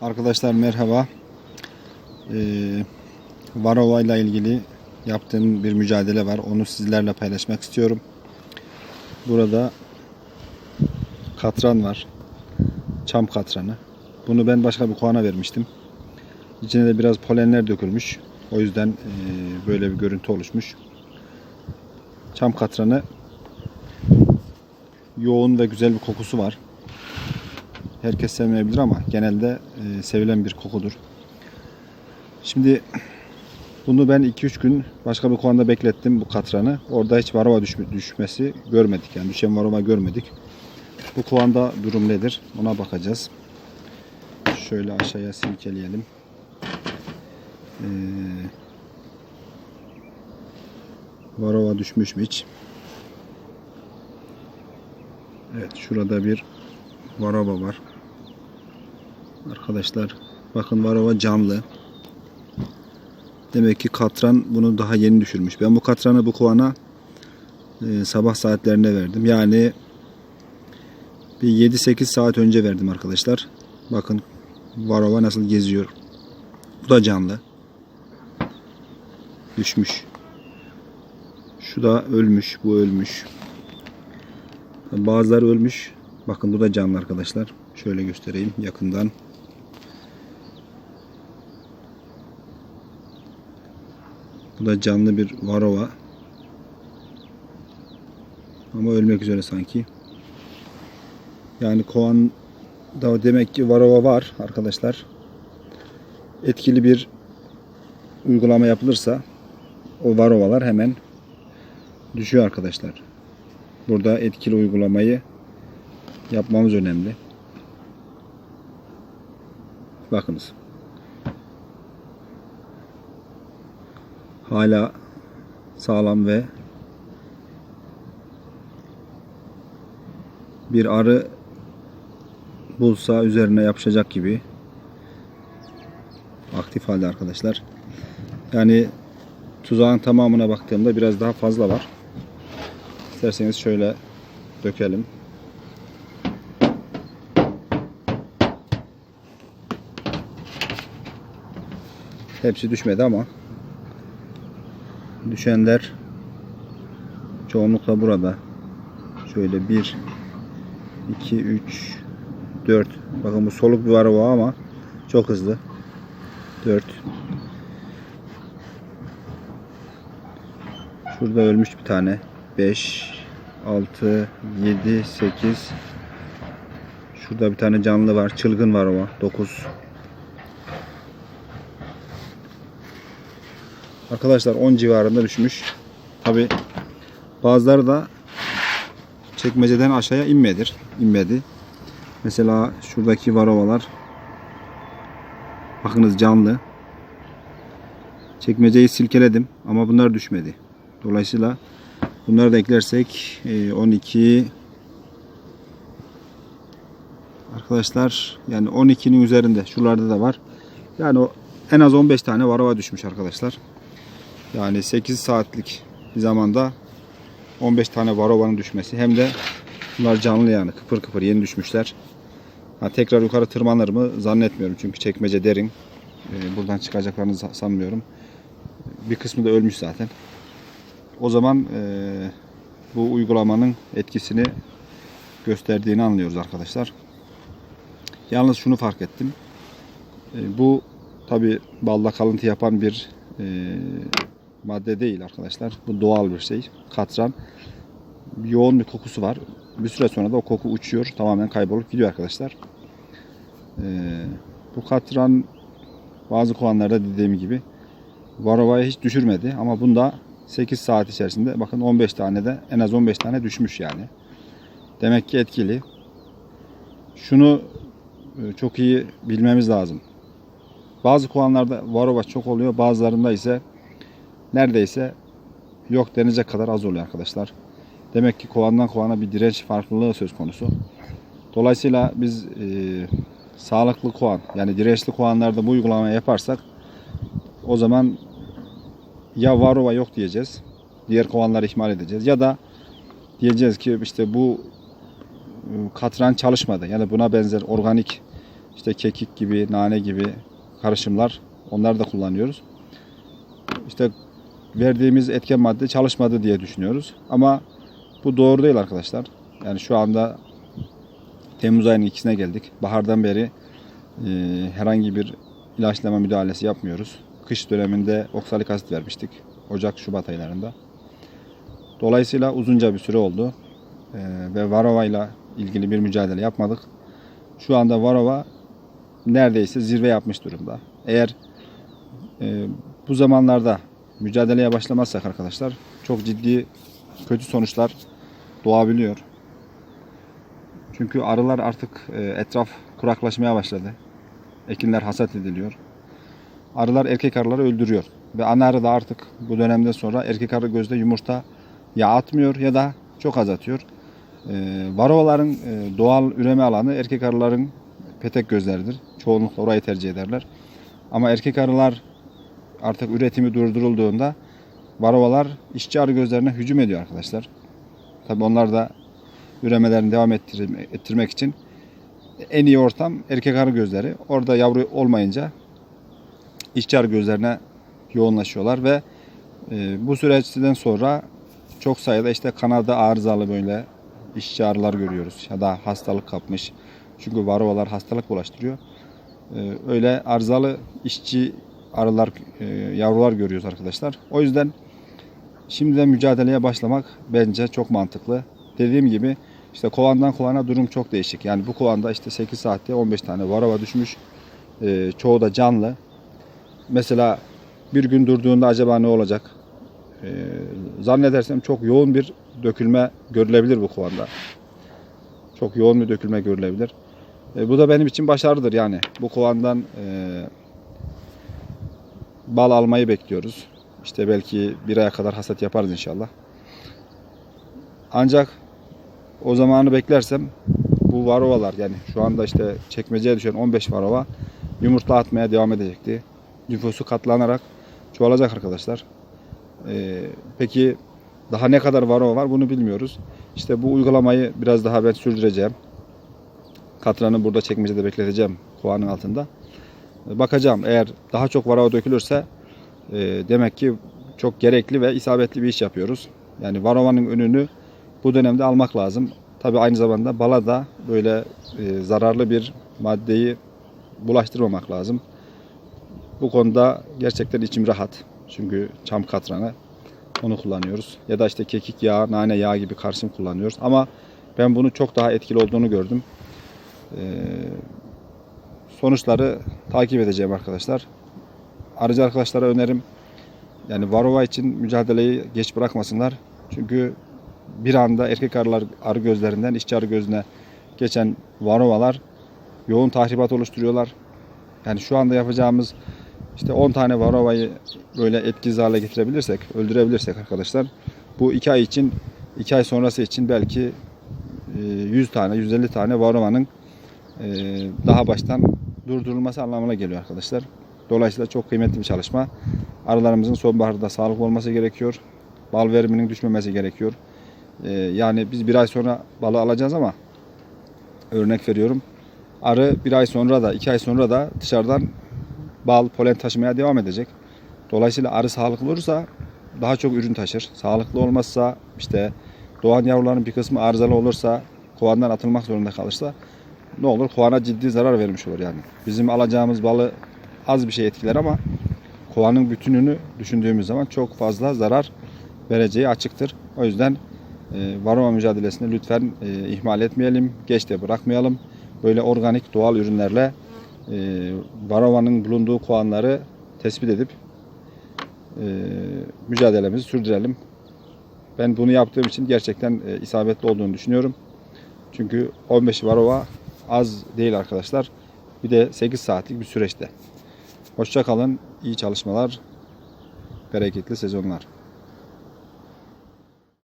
Arkadaşlar merhaba. Ee, Varova ile ilgili yaptığım bir mücadele var. Onu sizlerle paylaşmak istiyorum. Burada katran var. Çam katranı. Bunu ben başka bir kovana vermiştim. İçine de biraz polenler dökülmüş. O yüzden e, böyle bir görüntü oluşmuş. Çam katranı yoğun ve güzel bir kokusu var. Herkes sevmeyebilir ama genelde e, sevilen bir kokudur. Şimdi bunu ben 2-3 gün başka bir kovanda beklettim bu katranı. Orada hiç varova düşme- düşmesi görmedik. Yani düşen varova görmedik. Bu kovanda durum nedir? Ona bakacağız. Şöyle aşağıya silkeleyelim. Ee, varova düşmüş mü hiç? Evet şurada bir varova var. Arkadaşlar bakın varova canlı. Demek ki katran bunu daha yeni düşürmüş. Ben bu katranı bu kovana e, sabah saatlerinde verdim. Yani bir 7-8 saat önce verdim arkadaşlar. Bakın varova nasıl geziyor. Bu da canlı. Düşmüş. Şu da ölmüş. Bu ölmüş. Bazıları ölmüş. Bakın bu da canlı arkadaşlar. Şöyle göstereyim yakından. Bu da canlı bir varova. Ama ölmek üzere sanki. Yani kovan da demek ki varova var arkadaşlar. Etkili bir uygulama yapılırsa o varovalar hemen düşüyor arkadaşlar. Burada etkili uygulamayı yapmamız önemli. Bakınız. Hala sağlam ve bir arı bulsa üzerine yapışacak gibi aktif halde arkadaşlar. Yani tuzağın tamamına baktığımda biraz daha fazla var. İsterseniz şöyle dökelim. Hepsi düşmedi ama düşenler çoğunlukla burada. Şöyle 1 2 3 4 bakın bu soluk bir varova ama çok hızlı. 4 Şurada ölmüş bir tane. 5 6 7 8 Şurada bir tane canlı var. Çılgın var ama. 9 Arkadaşlar 10 civarında düşmüş. Tabi bazıları da çekmeceden aşağıya inmedir. inmedi. Mesela şuradaki varovalar bakınız canlı. Çekmeceyi silkeledim ama bunlar düşmedi. Dolayısıyla bunları da eklersek e, 12 arkadaşlar yani 12'nin üzerinde şuralarda da var. Yani en az 15 tane varova düşmüş arkadaşlar. Yani 8 saatlik bir zamanda 15 tane varovanın düşmesi hem de bunlar canlı yani kıpır kıpır yeni düşmüşler. Ha, tekrar yukarı tırmanır mı zannetmiyorum çünkü çekmece derin. Ee, buradan çıkacaklarını sa- sanmıyorum. Bir kısmı da ölmüş zaten. O zaman e, bu uygulamanın etkisini gösterdiğini anlıyoruz arkadaşlar. Yalnız şunu fark ettim. E, bu tabi balda kalıntı yapan bir e, madde değil arkadaşlar. Bu doğal bir şey. Katran. Yoğun bir kokusu var. Bir süre sonra da o koku uçuyor. Tamamen kaybolup gidiyor arkadaşlar. Ee, bu katran bazı kovanlarda dediğim gibi varovayı hiç düşürmedi. Ama bunda 8 saat içerisinde bakın 15 tane de en az 15 tane düşmüş yani. Demek ki etkili. Şunu e, çok iyi bilmemiz lazım. Bazı kovanlarda varova çok oluyor. Bazılarında ise neredeyse yok denecek kadar az oluyor arkadaşlar. Demek ki kovandan kovana bir direnç farklılığı söz konusu. Dolayısıyla biz e, sağlıklı kovan yani dirençli kovanlarda bu uygulamayı yaparsak o zaman ya varova yok diyeceğiz. Diğer kovanları ihmal edeceğiz. Ya da diyeceğiz ki işte bu e, katran çalışmadı. Yani buna benzer organik işte kekik gibi, nane gibi karışımlar onları da kullanıyoruz. İşte verdiğimiz etken madde çalışmadı diye düşünüyoruz. Ama bu doğru değil arkadaşlar. Yani şu anda Temmuz ayının ikisine geldik. Bahardan beri e, herhangi bir ilaçlama müdahalesi yapmıyoruz. Kış döneminde oksalik asit vermiştik. Ocak, Şubat aylarında. Dolayısıyla uzunca bir süre oldu. E, ve Varova ile ilgili bir mücadele yapmadık. Şu anda Varova neredeyse zirve yapmış durumda. Eğer e, bu zamanlarda mücadeleye başlamazsak arkadaşlar çok ciddi kötü sonuçlar doğabiliyor. Çünkü arılar artık e, etraf kuraklaşmaya başladı. Ekinler hasat ediliyor. Arılar erkek arıları öldürüyor. Ve ana arı da artık bu dönemden sonra erkek arı gözde yumurta ya atmıyor ya da çok az atıyor. E, varovaların e, doğal üreme alanı erkek arıların petek gözleridir. Çoğunlukla orayı tercih ederler. Ama erkek arılar artık üretimi durdurulduğunda varovalar işçi arı gözlerine hücum ediyor arkadaşlar. Tabi onlar da üremelerini devam ettirme- ettirmek için en iyi ortam erkek arı gözleri. Orada yavru olmayınca işçi arı gözlerine yoğunlaşıyorlar ve e, bu süreçten sonra çok sayıda işte kanada arızalı böyle işçi arılar görüyoruz ya da hastalık kapmış. Çünkü varovalar hastalık bulaştırıyor. E, öyle arızalı işçi arılar, e, yavrular görüyoruz arkadaşlar. O yüzden şimdiden mücadeleye başlamak bence çok mantıklı. Dediğim gibi işte kovandan kovana durum çok değişik. Yani bu kovanda işte 8 saatte 15 tane varava düşmüş. E, çoğu da canlı. Mesela bir gün durduğunda acaba ne olacak? E, zannedersem çok yoğun bir dökülme görülebilir bu kovanda. Çok yoğun bir dökülme görülebilir. E, bu da benim için başarıdır yani. Bu kovandan e, bal almayı bekliyoruz. İşte belki bir aya kadar hasat yaparız inşallah. Ancak o zamanı beklersem bu varovalar yani şu anda işte çekmeceye düşen 15 varova yumurta atmaya devam edecekti. Nüfusu katlanarak çoğalacak arkadaşlar. Ee, peki daha ne kadar varova var bunu bilmiyoruz. İşte bu uygulamayı biraz daha ben sürdüreceğim. Katranı burada çekmecede bekleteceğim kovanın altında. Bakacağım eğer daha çok varava dökülürse e, demek ki çok gerekli ve isabetli bir iş yapıyoruz. Yani varovanın önünü bu dönemde almak lazım. Tabi aynı zamanda bala da böyle e, zararlı bir maddeyi bulaştırmamak lazım. Bu konuda gerçekten içim rahat. Çünkü çam katranı onu kullanıyoruz. Ya da işte kekik yağı, nane yağı gibi karışım kullanıyoruz. Ama ben bunu çok daha etkili olduğunu gördüm. Ee, sonuçları takip edeceğim arkadaşlar. Arıcı arkadaşlara önerim yani Varova için mücadeleyi geç bırakmasınlar. Çünkü bir anda erkek arılar arı gözlerinden işçi arı gözüne geçen Varovalar yoğun tahribat oluşturuyorlar. Yani şu anda yapacağımız işte 10 tane Varova'yı böyle etkisiz hale getirebilirsek, öldürebilirsek arkadaşlar bu 2 ay için 2 ay sonrası için belki e, 100 tane, 150 tane Varova'nın e, daha baştan durdurulması anlamına geliyor arkadaşlar. Dolayısıyla çok kıymetli bir çalışma. Arılarımızın sonbaharda sağlıklı olması gerekiyor. Bal veriminin düşmemesi gerekiyor. Ee, yani biz bir ay sonra balı alacağız ama örnek veriyorum. Arı bir ay sonra da iki ay sonra da dışarıdan bal, polen taşımaya devam edecek. Dolayısıyla arı sağlıklı olursa daha çok ürün taşır. Sağlıklı olmazsa işte doğan yavruların bir kısmı arızalı olursa kovandan atılmak zorunda kalırsa ne olur? Kovana ciddi zarar vermiş olur yani. Bizim alacağımız balı az bir şey etkiler ama kovanın bütününü düşündüğümüz zaman çok fazla zarar vereceği açıktır. O yüzden e, varoma mücadelesini lütfen e, ihmal etmeyelim, geç de bırakmayalım. Böyle organik doğal ürünlerle e, varovanın bulunduğu kovanları tespit edip e, mücadelemizi sürdürelim. Ben bunu yaptığım için gerçekten e, isabetli olduğunu düşünüyorum. Çünkü 15 varova az değil arkadaşlar. Bir de 8 saatlik bir süreçte. Hoşça kalın, iyi çalışmalar, bereketli sezonlar.